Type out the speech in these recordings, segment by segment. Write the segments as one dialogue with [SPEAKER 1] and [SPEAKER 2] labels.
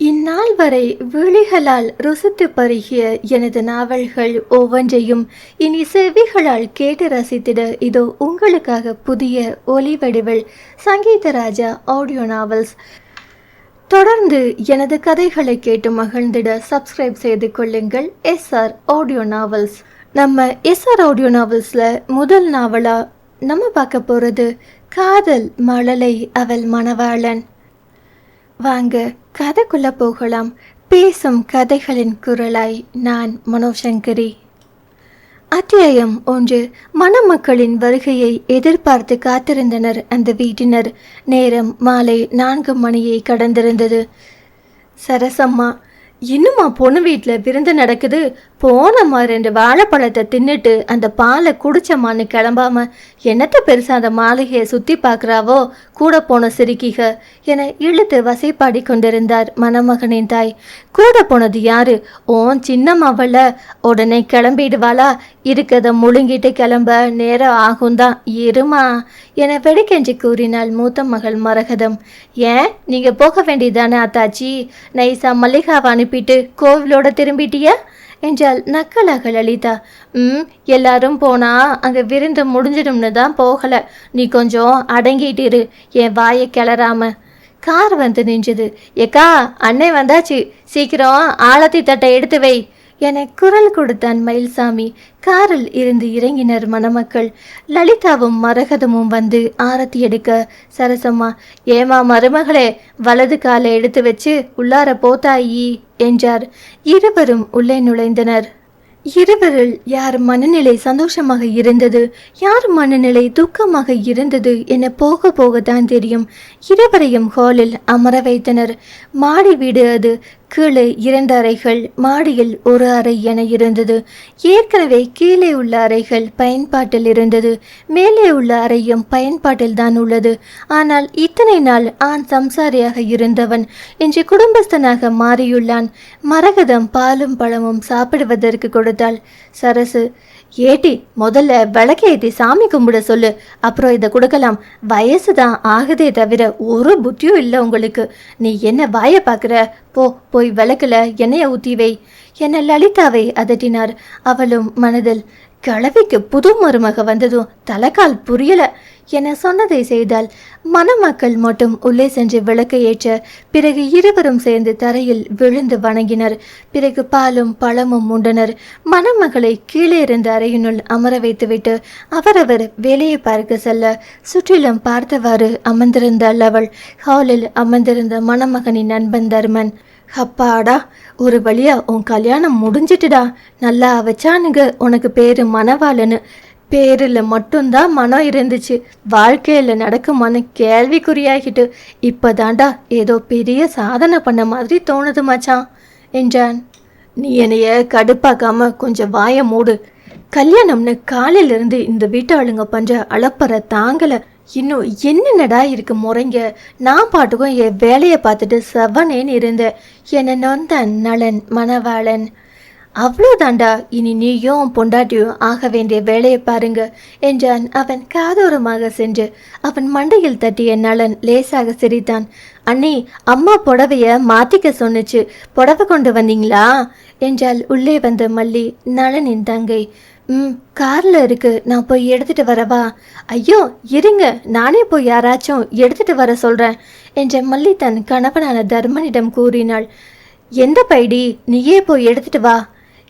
[SPEAKER 1] இந்நாள் வரை விழிகளால் ருசித்து பருகிய எனது நாவல்கள் ஒவ்வொன்றையும் இனி செவிகளால் கேட்டு ரசித்திட இதோ உங்களுக்காக புதிய ஒலி வடிவில் சங்கீதராஜா ஆடியோ நாவல்ஸ் தொடர்ந்து எனது கதைகளை கேட்டு மகிழ்ந்திட சப்ஸ்கிரைப் செய்து கொள்ளுங்கள். எஸ்ஆர் ஆடியோ நாவல்ஸ் நம்ம எஸ்ஆர் ஆடியோ நாவல்ஸில் முதல் நாவலாக நம்ம பார்க்க போகிறது காதல் மழலை அவள் மணவாளன். வாங்க கதைக்குள்ள போகலாம். பேசும் கதைகளின் குரலாய் நான் மனோசங்கரி. அத்தியாயம் ஒன்று. மணமக்களின் வருகையை எதிர்பார்த்து காத்திருந்தனர் அந்த வீட்டினர். நேரம் மாலை நான்கு மணியை கடந்திருந்தது. சரசம்மா இன்னுமா பொண்ணு வீட்டில் விருந்து நடக்குது? போனம்மா ரெண்டு வாழைப்பழத்தை தின்னுட்டு அந்த பாலை குடிச்சம்மான்னு கிளம்பாம என்னத்த பெருசா அந்த மாளிகையை சுற்றி பார்க்குறாவோ? கூட போன சிரிக்கிக என இழுத்து வசைப்பாடி கொண்டிருந்தார் மணமகனின் தாய். கூட போனது யாரு? ஓன் சின்னம்மாவல்ல உடனே கிளம்பிடுவாளா? இருக்கதை முழுங்கிட்டு கிளம்ப நேரம் ஆகும்தான் இருமா? என வெடிக்கெஞ்சி கூறினாள் மூத்த மகள் மரகதம். ஏன்? நீங்க போக வேண்டியதானே அத்தாச்சி நைசா மல்லிகாவை அனுப்பிட்டு கோவிலோட திரும்பிட்டியா? என்றால் நக்கலாக லலிதா ம் எல்லாரும் போனா அங்கே விருந்து முடிஞ்சிடும்னு தான் போகலை. நீ கொஞ்சம் அடங்கிட்டு இரு. என் வாயை கிளறாம. கார் வந்து நின்றது. ஏக்கா அண்ணே வந்தாச்சு. சீக்கிரம் ஆழத்தி தட்டை எடுத்து வை. என குரல் கொடுத்தான் மயில்சாமி காரில் இருந்து இறங்கினர் மணமக்கள். லலிதாவும் மரகதமும் வந்து ஆரத்தி எடுக்க சரசம்மா ஏமா மருமகளே வலது காலை எடுத்து வச்சு உள்ளார போத்தாயி என்றார். இருவரும் உள்ளே நுழைந்தனர். இருவரில் யார் மனநிலை சந்தோஷமாக இருந்தது யார் மனநிலை துக்கமாக இருந்தது என போக போகத்தான் தெரியும். இருவரையும் ஹாலில் அமர வைத்தனர். மாடி வீடு அது கீழே இரண்டு அறைகள் மாடியில் ஒரு அறை என இருந்தது. ஏற்கனவே கீழே உள்ள அறைகள் பயன்பாட்டில் இருந்தது. மேலே உள்ள அறையும் பயன்பாட்டில் தான் உள்ளது. ஆனால் இத்தனை நாள் ஆண் சம்சாரியாக இருந்தவன் இன்று குடும்பஸ்தனாக மாறியுள்ளான். மரகதம் பாலும் பழமும் சாப்பிடுவதற்கு கொடுத்தாள். சரசு ஏட்டி முதல்ல விளக்கேத்தி சாமி கும்பிட சொல்லு. அப்புறம் இதை கொடுக்கலாம். வயசு தான் ஆகுதே தவிர ஒரு புத்தியும் இல்லை உங்களுக்கு. நீ என்ன வாயை பார்க்குற? போ போய் விளக்கில் எண்ணெயை ஊற்றி வை. என லலிதாவை அதட்டினார். அவளும் மனதில் கிழவிக்கு புது மருமக வந்ததும் தலைக்கால் புரியல. என சொன்னதை செய்தால் மணமக்கள் மட்டும் உள்ளே சென்று விளக்கை ஏற்ற பிறகு இருவரும் சேர்ந்து தரையில் விழுந்து வணங்கினர். பிறகு பாலும் பழமும் உண்டனர். மணமகளை கீழே இருந்த அறையினுள் அமர வைத்துவிட்டு அவரவர் வேலையை பார்க்க செல்ல சுற்றிலும் பார்த்தவாறு அமர்ந்திருந்தாள் அவள். ஹாலில் அமர்ந்திருந்த மணமகனின் நண்பன் தர்மன் அப்பாடா ஒரு வழியா உன் கல்யாணம் முடிஞ்சிட்டுடா. நல்லா வச்சானுங்க உனக்கு பேரு மணவாளன்னு பேரில் மட்டும்தான் மனம் இருந்துச்சு. வாழ்க்கையில் நடக்குமான்னு கேள்விக்குறியாகிட்டு இப்போதாண்டா ஏதோ பெரிய சாதனை பண்ண மாதிரி தோணுது மச்சான் என்றான். நீ என்னைய கடுப்பாக்காம கொஞ்சம் வாய மூடு. கல்யாணம்னு காலையிலிருந்து இந்த வீட்டாளுங்க பண்ணுற அளப்பறை தாங்கலை. இன்னும் என்னென்னடா இருக்கு முறைங்க? நான் பாட்டுக்கும் என் வேலையை பார்த்துட்டு செவனேன்னு இருந்தேன். என்ன நொந்த நலன் மணவாளன் அவ்வளோதாண்டா இனி நீயும் பொண்டாட்டியும் ஆக வேண்டிய வேலையை பாருங்க என்றான் அவன் காதோரமாக சென்று. அவன் மண்டையில் தட்டிய நலன் லேசாக சிரித்தான். அண்ணி அம்மா புடவைய மாத்திக்க சொன்னுச்சு. புடவை கொண்டு வந்தீங்களா? என்றால் உள்ளே வந்த மல்லி நலனின் தங்கை. ம் காரில் இருக்கு நான் போய் எடுத்துட்டு வரவா? ஐயோ இருங்க நானே போய் யாராச்சும் எடுத்துட்டு வர சொல்கிறேன் என்ற மல்லி தன் கணவனான தர்மனிடம் கூறினாள். எந்த பைடி? நீயே போய் எடுத்துட்டு வா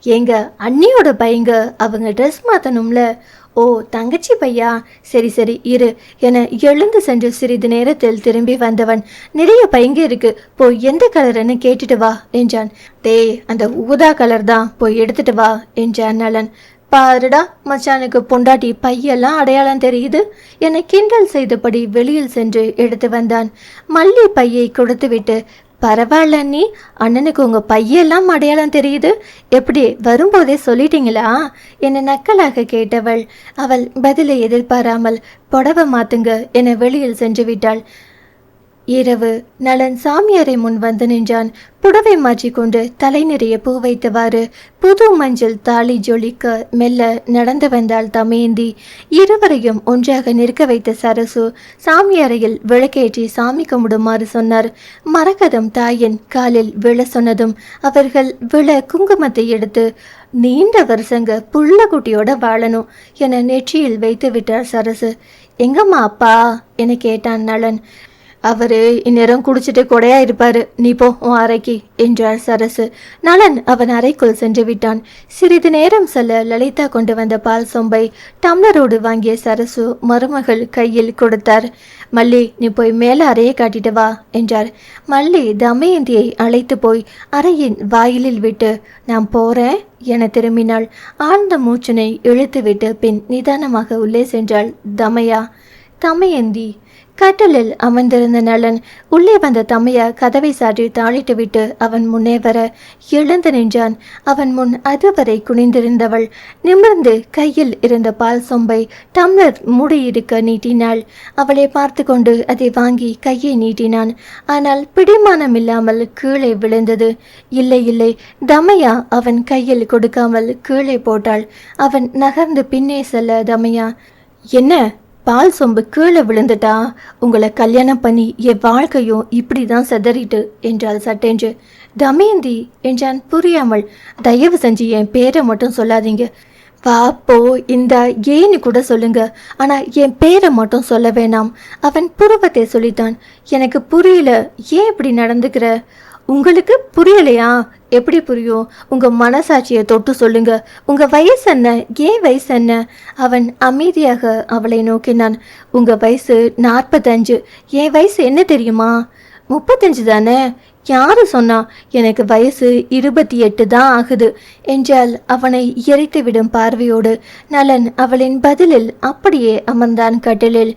[SPEAKER 1] எங்க அண்ணியோட பையங்க அவங்க ட்ரெஸ் மாற்றணும்ல ஓ தங்கச்சி பையா? சரி சரி இரு என எழுந்து சென்று சிறிது நேரத்தில் திரும்பி வந்தவன். நிறைய பையங்க இருக்கு. போய் எந்த கலருன்னு கேட்டுட்டு வா என்றான். டேய் அந்த ஊதா கலர் தான். போய் எடுத்துட்டு வா என்றான் நலன். பாருடா மச்சானுக்கு பொண்டாட்டி பையெல்லாம் அடையாளம் தெரியுது என கிண்டல் செய்தபடி வெளியில் சென்று எடுத்து வந்தான். மல்லி பையை கொடுத்துவிட்டு பரவாயில்ல நீ அண்ணனுக்கு உங்க பையெல்லாம் அடையாளம் தெரியுது. எப்படி வரும்போதே சொல்லிட்டீங்களா? என்னை நக்கலாக கேட்டவள். அவள் பதிலை எதிர்பாராமல் புடவை மாத்துங்க என வெளியில் சென்று விட்டாள். இரவு நலன் சாமியாரை முன் வந்து நின்றான். புடவை மாற்றிக்கொண்டு தலை நிறைய பூ வைத்தவாறு புது மஞ்சள் தாலி ஜொலிக்க மெல்ல நடந்து வந்தாள் தமேந்தி இருவரையும் ஒன்றாக நிற்க வைத்த சரசு சாமியறையில் விளக்கேற்றி சாமி கும்பிடுமாறு சொன்னார். மரகதம் தாயின் காலில் விழ சொன்னதும் அவர்கள் விழ குங்குமத்தை எடுத்து நீண்ட வருஷங்க புள்ள குட்டியோட வாழணும் என நெற்றியில் வைத்து விட்டார் சரசு. எங்கம்மா அப்பா? என கேட்டான் நலன். அவர் இந்நேரம் குடிச்சிட்டு கொடையா இருப்பாரு. நீ போ உன் அறைக்கு என்றார் சரசு. நலன் அவன் அறைக்குள் சென்று விட்டான். சிறிது நேரம் செல்ல லலிதா கொண்டு வந்த பால் சொம்பை டம்ளரோடு வாங்கிய சரசு மருமகள் கையில் கொடுத்தார். மல்லி நீ போய் மேல அறையை காட்டிட்டு வா என்றார். மல்லி தமயந்தியை அழைத்து போய் அறையின் வாயிலில் விட்டு நான் போறேன் என திரும்பினாள். ஆழ்ந்த மூச்சினை இழுத்துவிட்டு பின் நிதானமாக உள்ளே சென்றாள் தமயா. தமயந்தி கட்டலில் அமர்ந்திருந்த நலன் உள்ளே வந்த தம்மையா கதவை சாற்றி தாளிட்டு விட்டு அவன் முன்னே வர எழுந்து நின்றான். அவன் முன் அதுவரை குனிந்திருந்தவள் நிமிர்ந்து கையில் இருந்த பால் சொம்பை டம்ளர் மூடியிருக்க நீட்டினாள். அவளை பார்த்து கொண்டு அதை வாங்கி கையை நீட்டினான். ஆனால் பிடிமானம் இல்லாமல் கீழே விழுந்தது. இல்லை இல்லை தமையா அவன் கையில் கொடுக்காமல் கீழே போட்டாள். அவன் நகர்ந்து பின்னே செல்ல தமையா என்ன? பால் சொம்பு கீழே விழுந்துட்டா உங்களை கல்யாணம் பண்ணி என் வாழ்க்கையும் இப்படி தான் செதறிட்டு என்றாள் சட்டென்று. தமயந்தி என்றான். புரியாமல் தயவு செஞ்சு என் பேரை மட்டும் சொல்லாதீங்க. பாப்போ இந்த ஏன்னு கூட சொல்லுங்க. ஆனா என் பேரை மட்டும் சொல்ல வேணாம். அவன் புருவத்தை சொல்லித்தான். எனக்கு புரியல. ஏன் இப்படி நடந்துக்கிற? உங்களுக்கு புரியலையா? எப்படி புரியும்? உங்க மனசாட்சியை தொட்டு சொல்லுங்க. உங்க வயசு என்ன? ஏன் வயசு என்ன? அவன் அமைதியாக அவளை நோக்கினான். உங்க வயசு நாற்பத்தஞ்சு. என் வயசு என்ன தெரியுமா? முப்பத்தஞ்சு தானே? யாரு சொன்னா எனக்கு வயசு இருபத்தி எட்டு தான் ஆகுது. என்றால் அவனை எரித்து விடும் பார்வையோடு நலன் அவளின் பதிலில் அப்படியே அமர்ந்தான் கட்டிலில்.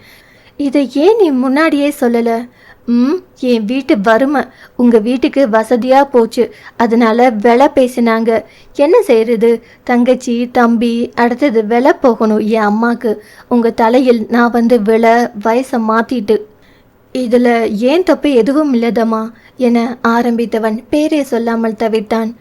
[SPEAKER 1] இதை ஏன் நீ முன்னாடியே சொல்லலை? ம் என் வீட்டு வறுமை. உங்கள் வீட்டுக்கு வசதியாக போச்சு. அதனால் விலை பேசினாங்க. என்ன செய்கிறது தங்கச்சி தம்பி அடுத்தது விலை போகணும் என் அம்மாவுக்கு உங்கள் தலையில் நான் வந்து விலை வயசை மாற்றிட்டு இதில் ஏன் தப்பு எதுவும் இல்லதம்மா? என ஆரம்பித்தவன் பேரே சொல்லாமல் தவிர்த்தான்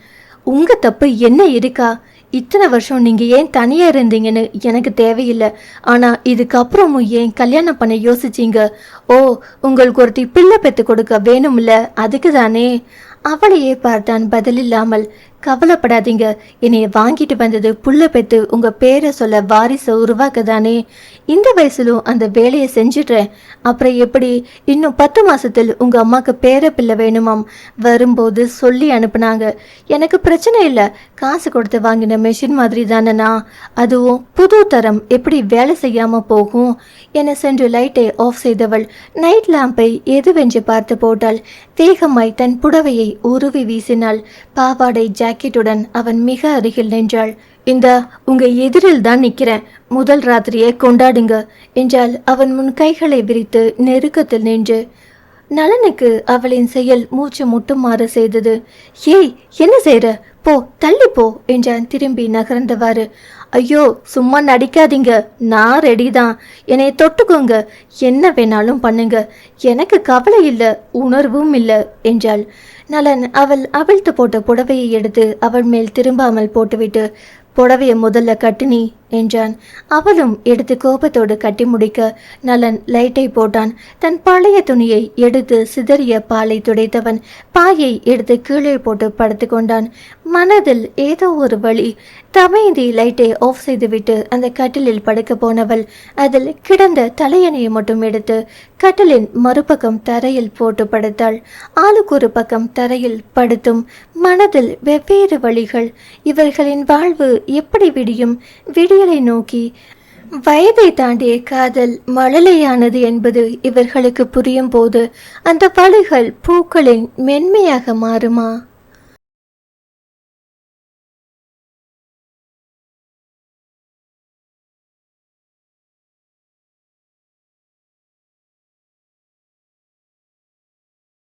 [SPEAKER 1] உங்கள் தப்பு என்ன இருக்கா? இத்தனை வருஷம் நீங்கள் ஏன் தனியாக இருந்தீங்கன்னு எனக்கு தேவையில்லை. ஆனால் இதுக்கப்புறமும் ஏன் கல்யாணம் பண்ண யோசிச்சீங்க? ஓ உங்களுக்கு ஒருத்தி பிள்ளை பெற்று கொடுக்க வேணும்ல அதுக்கு தானே அவளையே பார்த்தான் பதிலில்லாமல் கவலைப்படாதீங்க. என்னைய வாங்கிட்டு வந்தது புள்ள பெத்து உங்க பேரை சொல்ல வாரிசை உருவாக்க தானே இந்த வயசுலும் அந்த வேலையை செஞ்சிடுறேன். அப்புறம் எப்படி? இன்னும் பத்து மாசத்தில் உங்க அம்மாக்கு பேர பிள்ளை வேணுமாம். வரும்போது சொல்லி அனுப்புனாங்க. எனக்கு பிரச்சனை இல்லை. காசு கொடுத்து வாங்கின மெஷின் மாதிரி தானேண்ணா அதுவும் புது தரம். எப்படி வேலை செய்யாம போகும்? என சென்று லைட்டை ஆஃப் செய்தவள். நைட் லேம்பை எதுவென்று பார்த்து போட்டாள். வேகமாய் தன் புடவையை உருவி வீசினாள். பாவாடை ஜாக்கெட்டுடன் அவன் மிக அருகில் நின்றாள். இந்த உங்க எதிரில் தான் நிக்கிறேன். முதல் ராத்திரியை கொண்டாடுங்க என்றால் அவன் முன் கைகளை விரித்து நெருக்கத்தில் நின்று. நலனுக்கு அவளின் செயல் மூச்சு முட்டுமாறு செய்தது. ஏய் என்ன செய்ற? போ தள்ளி போ என்றான் திரும்பி நகர்ந்தவாறு. ஐயோ சும்மா நடிக்காதீங்க. நான் ரெடி தான். என்னை தொட்டுக்கோங்க. என்ன வேணாலும் பண்ணுங்க. எனக்கு கவலை இல்லை உணர்வும் இல்லை என்றாள். நலன் அவள் அவிழ்த்து போட்ட புடவையை எடுத்து அவள் மேல் திரும்பாமல் போட்டுவிட்டு புடவையை முதல்ல கட்டினி. என்றான். அவளும் எடுத்து கோபத்தோடு கட்டி முடிக்க நலன் லைட்டை போட்டான். தன் பழைய துணியை எடுத்து சிதறிய பாலை துடைத்தவன் பாயை எடுத்து கீழே போட்டு படுத்து கொண்டான். மனதில் ஏதோ ஒரு வழி தமைந்தி லைட்டை ஆஃப் செய்துவிட்டு அந்த கட்டிலில் படுக்க போனவள் அதில் கிடந்த தலையணையை மட்டும் எடுத்து கட்டிலின் மறுபக்கம் தரையில் போட்டு படுத்தாள். ஆளுக்கு ஒரு பக்கம் தரையில் படுத்தும் மனதில் வெவ்வேறு வழிகள். இவர்களின் வாழ்வு எப்படி விடியும்? அரசியலை நோக்கி வயதை தாண்டிய காதல் மழலையானது என்பது இவர்களுக்கு புரியும் போது அந்த பழுகள் பூக்களின் மென்மையாக மாறுமா?